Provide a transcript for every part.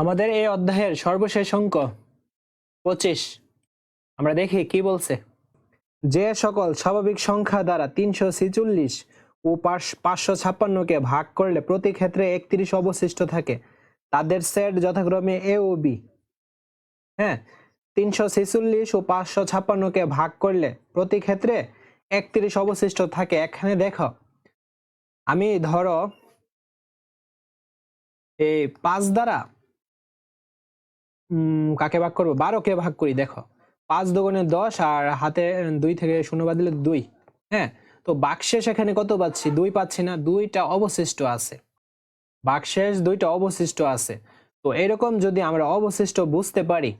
আমাদের এই অধ্যায়ের সর্বশেষ অঙ্ক পঁচিশ। আমরা দেখি কি বলছে। যে সকল স্বাভাবিক সংখ্যা দ্বারা তিনশো ছিচল্লিশ ও পাঁচ- পাঁচশো ছাপ্পান্নকে ভাগ করলে প্রতি ক্ষেত্রে একত্রিশ অবশিষ্ট থাকে, তাদের সেট যথাক্রমে এ ও বি। হ্যাঁ তিনশো ছেচল্লিশ ও পাঁচশো ছাপ্পান্নকে ভাগ করলে প্রতি ক্ষেত্রে একত্রিশ অবশিষ্ট থাকে। এখানে দেখো, আমি ধরো, এই পাঁচ দ্বারা কাকে ভাগ করব? বারোকে ভাগ করি, দেখো। পাঁচ দুগুণে দশ আর হাতে দুই থেকে শূন্য বাদ দিলে দুই হ্যাঁ? তো বাকশেষ এখানে কত পাচ্ছি? দুই পাচ্ছি না, দুইটা অবশিষ্ট আছে। বাকশেষ দুইটা অবশিষ্ট আছে। তো এরকম যদি আমরা অবশিষ্ট বুঝতে পারি,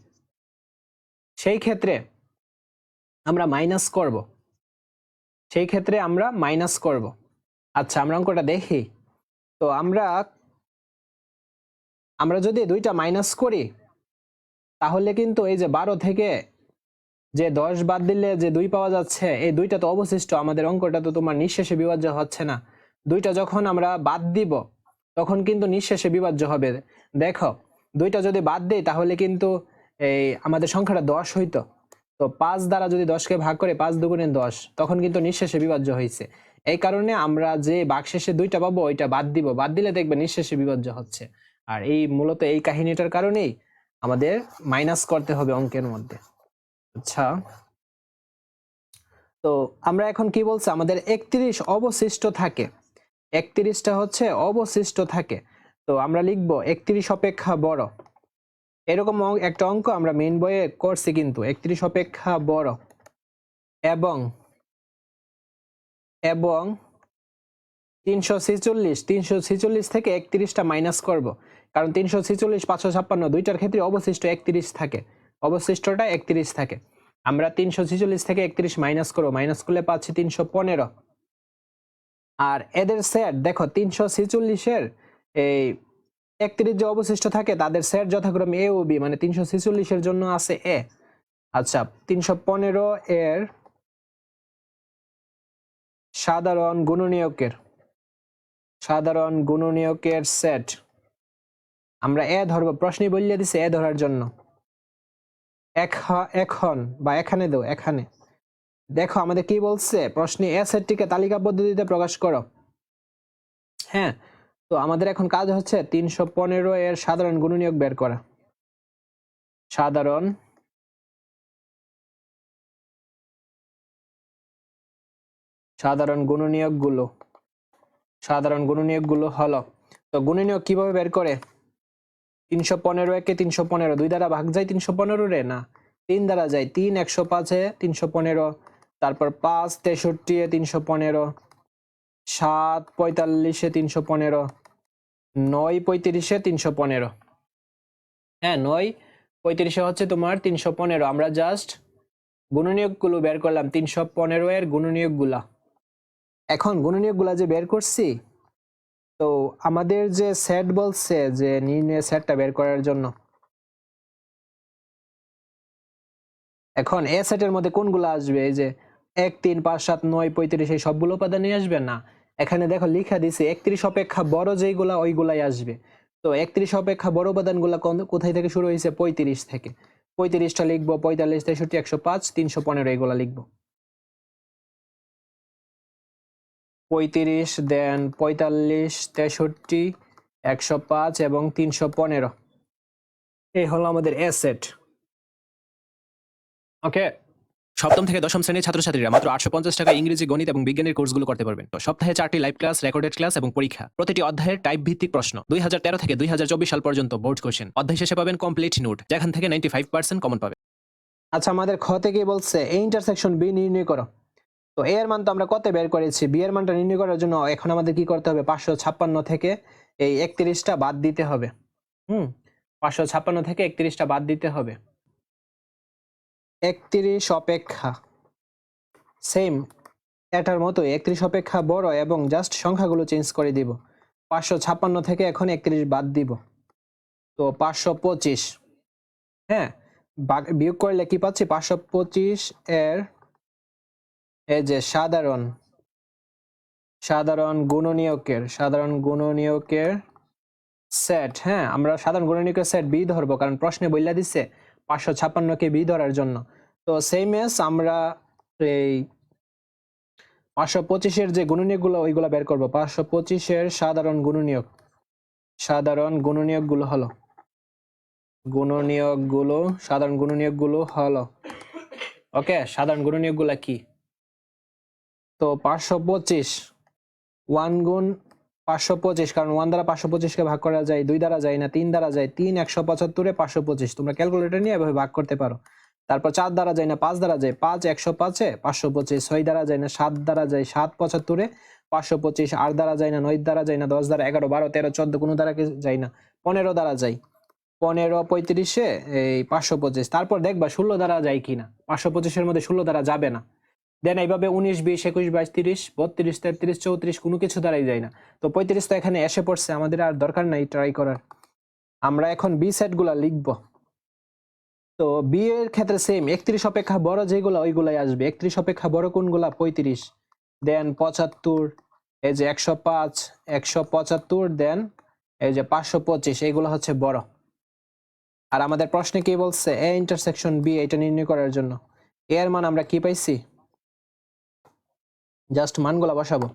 সেই ক্ষেত্রে আমরা মাইনাস করব। সেই ক্ষেত্রে আমরা মাইনাস করব। আচ্ছা আমরা অঙ্কটা দেখি। তো আমরা আমরা যদি দুইটা মাইনাস করি তাহলে কিন্তু এই যে বারো থেকে যে দশ বাদ দিলে যে দুই পাওয়া যাচ্ছে, এই দুইটা তো অবশিষ্ট। আমাদের অঙ্কটা তো তোমার নিঃশেষে বিভাজ্য হচ্ছে না। দুইটা যখন আমরা বাদ দিব, তখন কিন্তু নিঃশেষে বিভাজ্য হবে। দেখো, দুইটা যদি বাদ দিই, তাহলে কিন্তু এই আমাদের সংখ্যাটা দশ হইতো। তো পাঁচ দ্বারা যদি দশকে ভাগ করে পাঁচ দুগুণে দশ, তখন কিন্তু নিঃশেষে বিভাজ্য হয়েছে এই কারণে আমরা যে বাকশেষে দুইটা পাবো, ওইটা বাদ দিব। বাদ দিলে দেখবে নিঃশেষে বিভাজ্য হচ্ছে। আর এই মূলত এই কাহিনীটার কারণেই আমাদের মাইনাস করতে হবে অঙ্কের মধ্যে। আচ্ছা। তো আমরা এখন কি বলছি? আমাদের একত্রিশ অবশিষ্ট থাকে। একত্রিশটা হচ্ছে অবশিষ্ট থাকে। তো আমরা লিখব একত্রিশ অপেক্ষা বড়। এরকম একটা অঙ্ক আমরা মেন বইয়ে করছি কিন্তু। একত্রিশ অপেক্ষা বড়। এবং এবং তিনশো ছেচল্লিশ তিনশো ছেচল্লিশ থেকে একত্রিশটা মাইনাস করব। কারণ তিনশো ছেচল্লিশ, পাঁচশো ছাপ্পান্ন দুইটার ক্ষেত্রে অবশিষ্ট একত্রিশ থাকে। অবশিষ্টটা একত্রিশ থাকে। আমরা তিনশো ছেচল্লিশ থেকে একত্রিশ মাইনাস করব। মাইনাস করলে পাচ্ছি তিনশো পনেরো। আর এদের সেট দেখো তিনশো ছেচল্লিশের এই একত্রিশ যে অবশিষ্ট থাকে, তাদের সেট যথাক্রমে এ ও বি মানে তিনশো ছেচল্লিশের জন্য আছে এ আচ্ছা তিনশো পনেরো এর সাধারণ গুণনীয়কের সাধারণ গুণনীয়কের সেট আমরা এ ধরবো, প্রশ্নে বললে দিছে এ ধরার জন্য। এখ- এখন বা এখানে দাও, এখানে। দেখো, আমাদের কি বলছে? প্রশ্নে এ সেটটিকে তালিকা পদ্ধতিতে প্রকাশ করো। হ্যাঁ তো আমাদের এখন কাজ হচ্ছে তিনশো পনেরো এর সাধারণ গুণনীয়ক বের করা। সাধারণ সাধারণ গুণনীয়কগুলো সাধারণ গুণনীয়কগুলো হলো, তো গুণনীয়ক কীভাবে বের করে? তিনশো পনেরো একে তিনশো পনেরো, দুই দ্বারা ভাগ যায় তিনশো পনেরো রে? না, তিন দ্বারা যায় তিন, একশো পাঁচে তিনশো পনেরো, তারপর পাঁচ, তেষট্টি এ তিনশো পনেরো, সাত, পঁয়তাল্লিশে তিনশো পনেরো, নয়, পঁয়ত্রিশে তিনশো পনেরো। হ্যাঁ নয়, পঁয়ত্রিশে হচ্ছে তোমার তিনশো পনেরো। আমরা জাস্ট গুণনীয়কগুলো বের করলাম, তিনশো পনেরো এর গুণনীয়কগুলা। এখন গুণনীয়কগুলা যে বের করছি, তো আমাদের যে সেট বলছে যে নির্ণয় সেটটা বের করার জন্য, এখন এ সেটের মধ্যে কোনগুলো আসবে? এই যে এক, তিন, পাঁচ, সাত, নয়, পঁয়ত্রিশ, এই সবগুলো উপাদান নিয়ে আসবে না? এখানে দেখো লিখা দিছে একত্রিশ অপেক্ষা বড় যেইগুলা ওইগুলাই আসবে। তো একত্রিশ অপেক্ষা বড় উপাদানগুলা কোথায় থেকে শুরু হয়েছে? পঁয়ত্রিশ থেকে। পঁয়ত্রিশটা লিখব, পঁয়তাল্লিশ, তেষট্টি, একশো পাঁচ, তিনশো পনেরো, এগুলা লিখব। পঁয়ত্রিশ, দেন পঁয়তাল্লিশ, তেষট্টি, একশো পাঁচ এবং তিনশো পনেরো। এই হলো আমাদের অ্যাসেট ওকে সপ্তম থেকে দশম শ্রেণির ছাত্রছাত্রীরা মাত্র আটশো পঞ্চাশ টাকা ইংরেজি, গণিত এবং বিজ্ঞানের কোর্সগুলো করতে পারবেন। সপ্তাহে চারটি লাইভ ক্লাস রেকর্ডেড ক্লাস এবং পরীক্ষা। প্রতিটি অধ্যায়ের টাইপ ভিত্তিক প্রশ্ন। দুই হাজার তেরো থেকে দুই হাজার চব্বিশ সাল পর্যন্ত বোর্ড কোশ্চেন অধ্যায় শেষে পাবেন কমপ্লিট নোট যেখান থেকে নাইনটি ফাইভ পার্সেন্ট কমন পাবেন। আচ্ছা আমাদের খ থেকে বলছে এ ইন্টারসেকশন বি নির্ণয় করো। তো এ এর মান তো আমরা কত বের করেছি? বি এর মানটা নির্ণয় করার জন্য এখন আমাদের কি করতে হবে? পাঁচশো ছাপ্পান্ন থেকে এই একত্রিশটা বাদ দিতে হবে। হুম? পাঁচশো ছাপ্পান্ন থেকে একত্রিশটা বাদ দিতে হবে। একত্রিশ অপেক্ষা। সেম এটার মতো একত্রিশ অপেক্ষা বড় এবং জাস্ট সংখ্যাগুলো চেঞ্জ করে দিব। পাঁচশো ছাপ্পান্ন থেকে এখন একত্রিশ বাদ দিব। তো পাঁচশো পঁচিশ। হ্যাঁ বিয়োগ করলে কি পাচ্ছি? পাঁচশো পঁচিশ এর এই যে সাধারণ সাধারণ গুণনীয়কের সাধারণ গুণনীয়কের সেট হ্যাঁ? আমরা সাধারণ গুণনীয়কের সেট বি ধরবো, কারণ প্রশ্নে বইলা দিচ্ছে পাঁচশো ছাপ্পান্নকে বি ধরার জন্য। তো সেম এস আমরা এই পাঁচশো পঁচিশের যে গুণনীয়কগুলো, ওইগুলো বের করব। পাঁচশো পঁচিশের সাধারণ গুণনীয়ক, সাধারণ গুণনীয়কগুলো হলো, গুণনীয়কগুলো, সাধারণ গুণনীয়কগুলো হলো ওকে সাধারণ গুণনীয়কগুলো কি? তো পাঁচশো পঁচিশ। ওয়ান গুণ পাঁচশো পঁচিশ, কারণ ওয়ান দ্বারা পাঁচশো পঁচিশকে ভাগ করা যায়, দুই দ্বারা যায় না, তিন দ্বারা যায়, তিন একশো পঁচাত্তরে পাঁচশো পঁচিশ। তোমরা ক্যালকুলেটর নিয়ে এভাবে ভাগ করতে পারো। তারপর চার দ্বারা যায় না, পাঁচ দ্বারা যায়, পাঁচ একশো পাঁচে পাঁচশো পঁচিশ, ছয় দ্বারা যায় না, সাত দ্বারা যায়, সাত পঁচাত্তরে পাঁচশো পঁচিশ, আট দ্বারা যায় না, নয় দ্বারা যায় না, দশ দ্বারা, এগারো, বারো, তেরো, চোদ্দ, কোনো দ্বারা যায় না, পনেরো দ্বারা যায়। পনেরো, পঁয়ত্রিশে এই পাঁচশো পঁচিশ। তারপর দেখবা ষোলো দ্বারা যায় কিনা, পাঁচশো পঁচিশের মধ্যে ষোলো দ্বারা যাবে না। দেন এইভাবে উনিশ, বিশ, একুশ, বাইশ, তিরিশ, বত্রিশ, তেত্রিশ, চৌত্রিশ কোনো কিছু দ্বারাই যায় না। তো পঁয়ত্রিশ তো এখানে এসে পড়ছে, আমাদের আর দরকার নাই ট্রাই করার। আমরা এখন বি সেটগুলা লিখব। তো বি এর ক্ষেত্রে সেম একত্রিশ অপেক্ষা বড় যেগুলো, ওইগুলাই আসবে। একত্রিশ অপেক্ষা বড় কোনগুলা? পঁয়ত্রিশ। দেন পঁচাত্তর, এই যে একশো পাঁচ, একশো পঁচাত্তর দেন এই যে পাঁচশো পঁচিশ এইগুলো হচ্ছে বড়। আর আমাদের প্রশ্নে কি বলছে? এ ইন্টারসেকশন বি এটা নির্ণয় করার জন্য। এর মান আমরা কি পাইছি? জাস্ট মানগুলা বসাবো।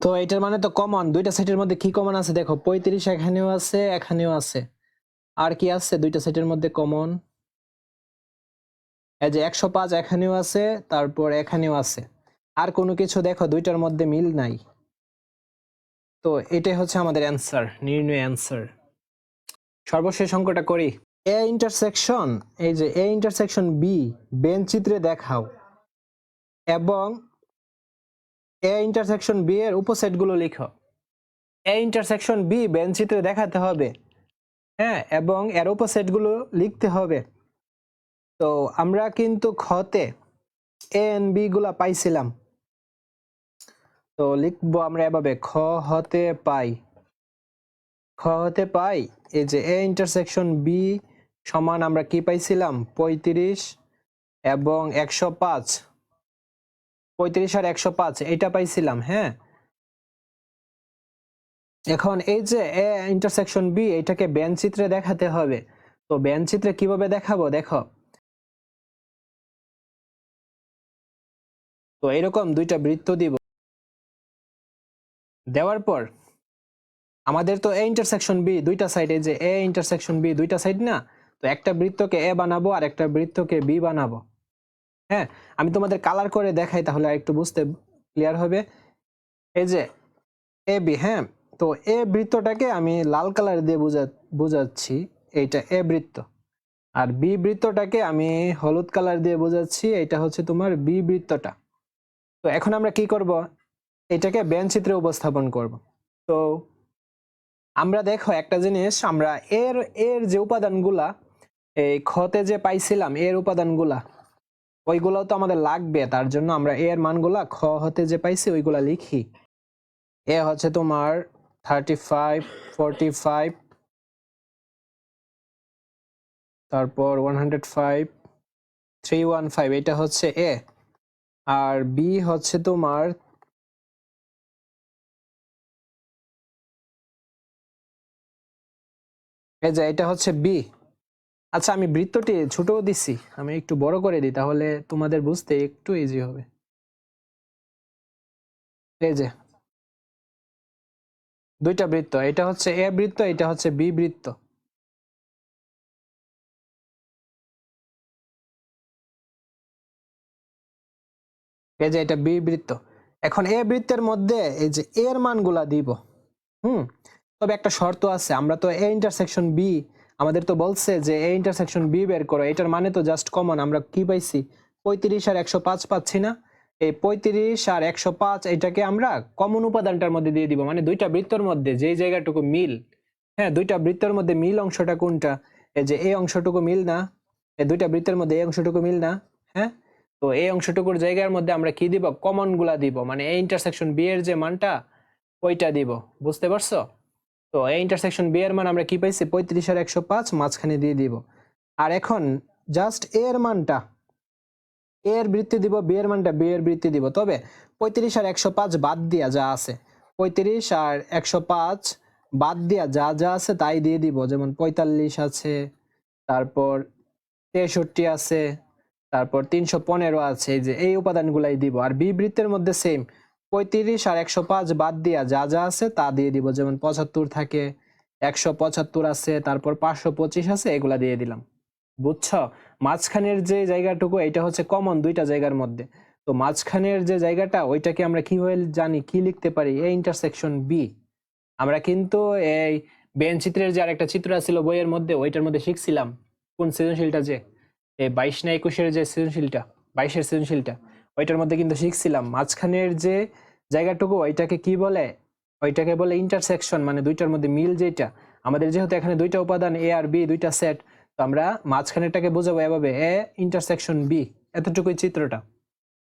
তো এটার মানে তো কমন দুইটা সেটের মধ্যে কি কমন আছে? দেখো, পঁয়ত্রিশ এখানেও আছে এখানেও আছে। আর কি আছে? দুইটা সেটের মধ্যে কমন এই যে একশো পাঁচ এখানেও আছে, তারপর এখানেও আছে। আর কোনো কিছু দেখো, দুইটার মধ্যে মিল নাই। তো এটাই হচ্ছে আমাদের অ্যান্সার নির্ণয় অ্যান্সার সর্বশেষ অঙ্কটা করি। এ ইন্টারসেকশন এই যে এ ইন্টারসেকশন বি বেন চিত্রে দেখাও। এবং এ ইন্টারসেকশন বি এর উপসেটগুলো লিখো। এ ইন্টারসেকশন বি বেন চিত্রে দেখাতে হবে। হ্যাঁ এবং এর উপসেটগুলো লিখতে হবে। তো আমরা কিন্তু খতে এ এন বি গুলা পাইছিলাম। তো লিখব আমরা এভাবে, খ হতে পাই। খ হতে পাই, এই যে এ ইন্টারসেকশন বি সমান আমরা কি পাইছিলাম? পঁয়ত্রিশ এবং একশো পাঁচ। পঁয়ত্রিশ আর একশো পাঁচ এটা পাইছিলাম হ্যাঁ? এখন এই যে এ ইন্টারসেকশন বি এটাকে ব্যান চিত্রে দেখাতে হবে। তো ব্যান চিত্রে কীভাবে দেখাবো? দেখো। তো এরকম দুইটা বৃত্ত দিব। দেওয়ার পর আমাদের তো এ ইন্টারসেকশন বি দুইটা সাইডে যে এ ইন্টারসেকশন বি দুইটা সাইড না, তো একটা বৃত্তকে এ বানাবো আর একটা বৃত্তকে বি বানাবো। হ্যাঁ আমি তোমাদের কালার করে দেখাই তাহলে একটু বুঝতে ক্লিয়ার হবে। এই যে এ বি হ্যাঁ তো এ বৃত্তটাকে আমি লাল কালার দিয়ে বুঝা, বোঝাচ্ছি, এইটা এ বৃত্ত। আর বি বৃত্তটাকে আমি হলুদ কালার দিয়ে বোঝাচ্ছি এটা হচ্ছে তোমার বি বৃত্তটা। তো এখন আমরা কি করব? এটাকে ব্যান চিত্রে উপস্থাপন করব। তো আমরা দেখো একটা জিনিস, আমরা এর এর যে উপাদানগুলা, এই খতে যে পাইছিলাম, এর উপাদানগুলা ওইগুলো তো আমাদের লাগবে, তার জন্য আমরা এর মানগুলা খ হতে যে পাইছি, ওইগুলা লিখি। এ হচ্ছে তোমার থার্টি ফাইভ ফাইভ তারপর one hundred five three one five এটা হচ্ছে এ। আর বি হচ্ছে তোমার এই যে এটা হচ্ছে বি আচ্ছা আমি বৃত্তটি ছোটও দিছি আমি একটু বড় করে দিই, তাহলে তোমাদের বুঝতে একটু ইজি হবে। এই যে দুইটা বৃত্ত, এটা হচ্ছে এ বৃত্ত, এটা হচ্ছে বি বৃত্ত। এই যে এটা বি বৃত্ত। এখন এ বৃত্তের মধ্যে এই যে এর মানগুলা দিব, হুম? তবে একটা শর্ত আছে, আমরা তো এ ইন্টারসেকশন বি আমাদের তো বলছে যে এ ইন্টারসেকশন বি বের করো, এটার মানে তো জাস্ট কমন আমরা কি পাইছি? পঁয়ত্রিশ আর একশো পাঁচ পাচ্ছি না। এই পঁয়ত্রিশ আর একশো পাঁচ এটাকে আমরা কমন উপাদানটার মধ্যে দিয়ে দিব মানে দুইটা বৃত্তর মধ্যে যেই জায়গাটুকু মিল হ্যাঁ দুইটা বৃত্তের মধ্যে মিল অংশটা কোনটা? এই যে এই অংশটুকু মিল না, এই দুইটা বৃত্তের মধ্যে এই অংশটুকু মিল না হ্যাঁ? তো এই অংশটুকুর জায়গার মধ্যে আমরা কি দিব? কমনগুলা দিব। মানে এই ইন্টারসেকশন বি এর যে মানটা, ওইটা দিব। বুঝতে পারছ? তো এই ইন্টারসেকশন বি এর মান আমরা কি পাইছি? পঁয়ত্রিশ আর একশো পাঁচ মাঝখানে দিয়ে দিব। আর এখন জাস্ট এ এর মানটা এ এর বৃত্তি দিব বি এর মানটা বি এর বৃত্তি দিব। তবে পঁয়ত্রিশ আর একশো পাঁচ বাদ দিয়া যা আছে, পঁয়ত্রিশ আর একশো পাঁচ বাদ দিয়া যা যা আছে তাই দিয়ে দিব। যেমন পঁয়তাল্লিশ আছে, তারপর তেষট্টি আছে তারপর তিনশো পনেরো আছে যে এই উপাদানগুলাই দিব। আর বি বৃত্তের মধ্যে সেম পঁয়ত্রিশ আর একশো পাঁচ বাদ দিয়া যা যা আছে তা দিয়ে দিব। যেমন পঁচাত্তর থাকে, একশো পঁচাত্তর আছে, তারপর পাঁচশো পঁচিশ আছে, এগুলা দিয়ে দিলাম। বুঝছ? মাঝখানের যে জায়গাটুকু এটা হচ্ছে কমন দুইটা জায়গার মধ্যে। তো মাঝখানের যে জায়গাটা, ওইটাকে আমরা কীভাবে জানি, কি লিখতে পারি? এই ইন্টারসেকশন বি আমরা কিন্তু এই বেন চিত্রের যে আরেকটা চিত্র ছিল বইয়ের মধ্যে, ওইটার মধ্যে শিখছিলাম। কোন সৃজনশীলটা যে? এই বাইশ না একুশের যে সৃজনশীলটা, বাইশের সৃজনশীলটা, ওইটার মধ্যে কিন্তু শিখছিলাম। মাঝখানের যে জায়গাটুকু ওইটাকে কি বলে? ওইটাকে বলে ইন্টারসেকশন মানে দুইটার মধ্যে মিল যেটা। আমাদের যেহেতু এখানে দুইটা উপাদান এ আর বি দুইটা সেট তো আমরা মাঝখানেরটাকে বোঝাবো এভাবে এ ইন্টারসেকশন বি এতটুকুই চিত্রটা।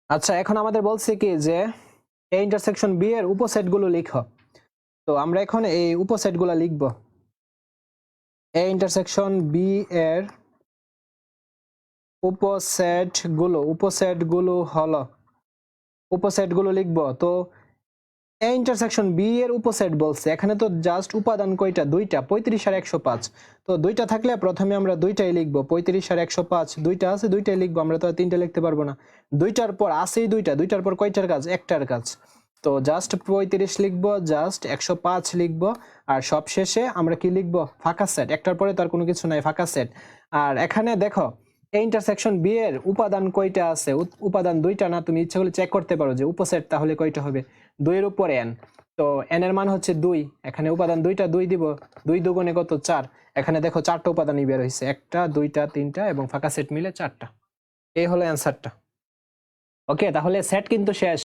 আচ্ছা এখন আমাদের বলছে কি যে এ ইন্টারসেকশন বি এর উপসেটগুলো লিখো। তো আমরা এখন এই উপসেটগুলো লিখব। এ ইন্টারসেকশন বি এর উপসেটগুলো উপসেটগুলো হলো উপসেটগুলো লিখব। তো এ ইন্টারসেকশন বি এর উপসেট বলছে, এখানে তো জাস্ট উপাদান কয়টা? দুইটা, পঁয়ত্রিশ আর একশো পাঁচ। তো দুইটা থাকলে প্রথমে আমরা দুইটাই লিখব, পঁয়ত্রিশ আর একশো পাঁচ, দুইটা আছে, দুইটাই লিখব, আমরা তো আর তিনটা লিখতে পারব না। দুইটার পর আসেই দুইটা, দুইটার পর কয়টার কাজ? একটার কাজ। তো জাস্ট পঁয়ত্রিশ লিখব জাস্ট একশো পাঁচ লিখব, আর সব শেষে আমরা কি লিখব? ফাঁকা সেট একটার পরে তার কোনো কিছু নাই, ফাঁকা সেট আর এখানে দেখো এই ইন্টারসেকশন বি এর উপাদান কয়টা আছে? উপাদান দুইটা না, তুমি ইচ্ছে করলে চেক করতে পারো যে উপসেট তাহলে কয়টা হবে? দুইয়ের উপর এন তো এন এর মান হচ্ছে দুই। এখানে উপাদান দুইটা, দুই দিব। দুই দুগুণে কত? চার। এখানে দেখো চারটা উপাদানই বের হয়েছে একটা, দুইটা, তিনটা এবং ফাঁকা সেট মিলে চারটা। এই হলো অ্যান্সারটা ওকে তাহলে সেট কিন্তু শেষ।